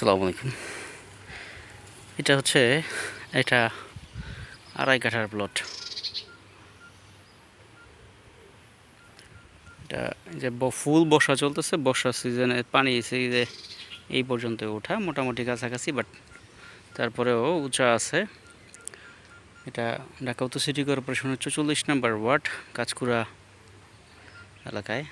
আসসালামু আলাইকুম। এটা হচ্ছে, এটা আড়াই কাঠার প্লট এটা যে ফুল বর্ষা চলতেছে, বর্ষার সিজনে পানি সিজনে এই পর্যন্ত ওঠা, মোটামুটি কাছাকাছি বাট তারপরেও উঁচা আছে। এটা ঢাকা উত্তর সিটি কর্পোরেশনের চৌচল্লিশ নম্বর ওয়ার্ড কাঁচকুড়া এলাকায়।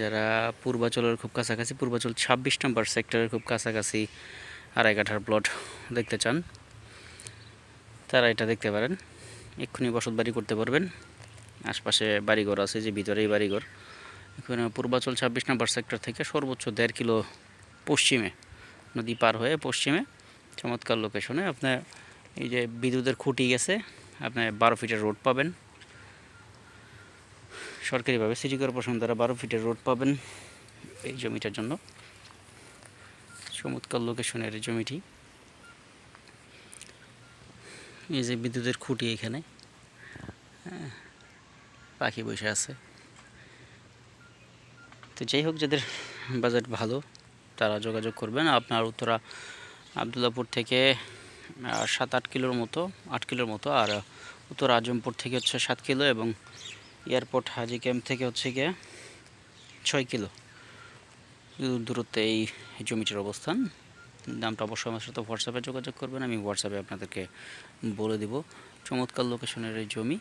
যারা পূর্বাচলের খুব কাছাকাছি, পূর্বাচল ছাব্বিশ নম্বর সেক্টরের খুব কাছাকাছি আড়াই কাঠার প্লট দেখতে চান, তারা এটা দেখতে পারেন। এক্ষুনি বসত বাড়ি করতে পারবেন। আশপাশে বাড়িঘর আছে, যে ভিতরেই বাড়িঘর। এখানে পূর্বাচল ছাব্বিশ নম্বর সেক্টর থেকে সর্বোচ্চ দেড় কিলো পশ্চিমে, নদী পার হয়ে পশ্চিমে। চমৎকার লোকেশনে আপনার এই যে বিদ্যুতের খুঁটি গেছে, আপনার বারো ফিটের রোড পাবেন। সরকারিভাবে সিটি কর্পোরেশন দ্বারা বারো ফিটের রোড পাবেন এই জমিটার জন্য। চমৎকার লোকেশনের জমিটি। এই যে বিদ্যুতের খুঁটি এখানে। হ্যাঁ, পাখি বসে আছে। তো যাই হোক যাদের বাজেট ভালো তারা যোগাযোগ করবেন। আপনার উত্তরা আবদুল্লাপুর থেকে সাত আট কিলোর মতো আট কিলোর মতো আর উত্তর আজমপুর থেকে হচ্ছে সাত কিলো এবং এয়ারপোর্ট হাজি ক্যাম্প থেকে হচ্ছে গিয়ে ছয় কিলো। দূরত্বে এই জমিটির অবস্থান। দামটা অবশ্যই আমার সাথে হোয়াটসঅ্যাপে যোগাযোগ করবেন, আমি হোয়াটসঅ্যাপে আপনাদেরকে বলে দিব। চমৎকার লোকেশনের এই জমি,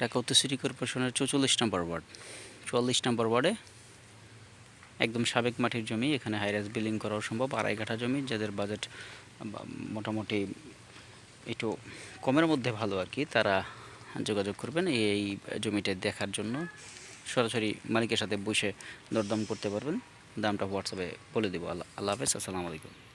ঢাকা উত্তর সিটি কর্পোরেশনের চৌচল্লিশ নম্বর ওয়ার্ড। চুয়াল্লিশ নম্বর ওয়ার্ডে একদম সাবেক মাটির জমি, এখানে হাইরাইজ বিল্ডিং করাও সম্ভব আড়াই কাঠা জমি, যাদের বাজেট মোটামুটি একটু কমের মধ্যে ভালো আর কি, তারা যোগাযোগ করবেন এই জমিটা দেখার জন্য। সরাসরি মালিকের সাথে বসে দরদাম করতে পারবেন। দামটা হোয়াটসঅ্যাপে বলে দেবো। আল্লাহ আল্লাহ হাফেজ। আসসালামু আলাইকুম।